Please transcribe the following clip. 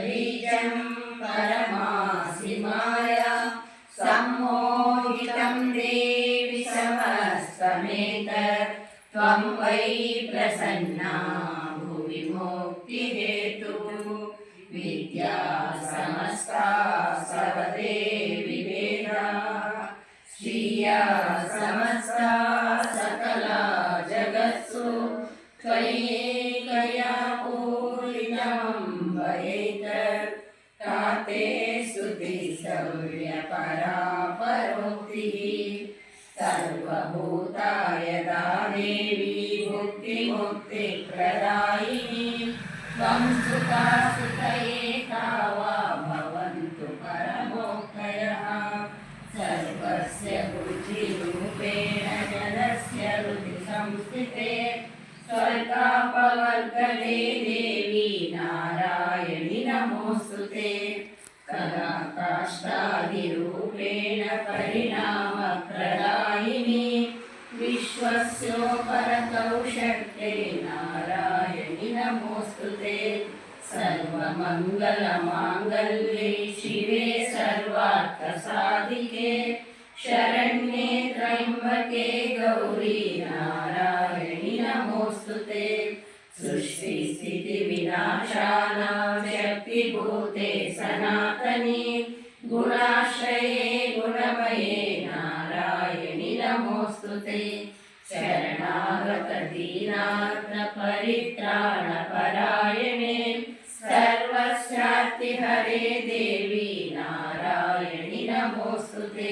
बीजं परमासिमाय सम्मोहितं देवि समस्तमेत त्वं वै प्रसन्ना भुवि मुक्तिहेतुः विद्या समस्ता सर्वदेवि वेदा श्रिया समस्ता ताते स्तुतिस्तव्यपरा परोक्तिः सर्वभूतायदा देवी भुक्तिमुक्तिप्रदायिनी त्वं सुता सुतयेका वा भवन्तु परमोक्तयः। सर्वस्य बुद्धिरूपेण जलस्य हृदि संस्थिते स्वर्गापवर्गदे देवी कदा काष्ठादिरूपेण परिणामप्रदायिनी विश्वस्योपरतौ नारायणि नमोऽस्तु ते सर्वमङ्गलमाङ्गल्ये शिवे सर्वार्थसाधिके शरण्ये त्र्यम्बके गौरी नारायणि नमोऽस्तु ते सृष्टिस्थितिविनाशानां विभूते सनातने गुणाश्रये गुणमये नारायणि नमोऽस्तु ते शरणागतदीनार्थपरित्राणपरायणे सर्वस्यार्तिहरे देवी नारायणि नमोऽस्तु ते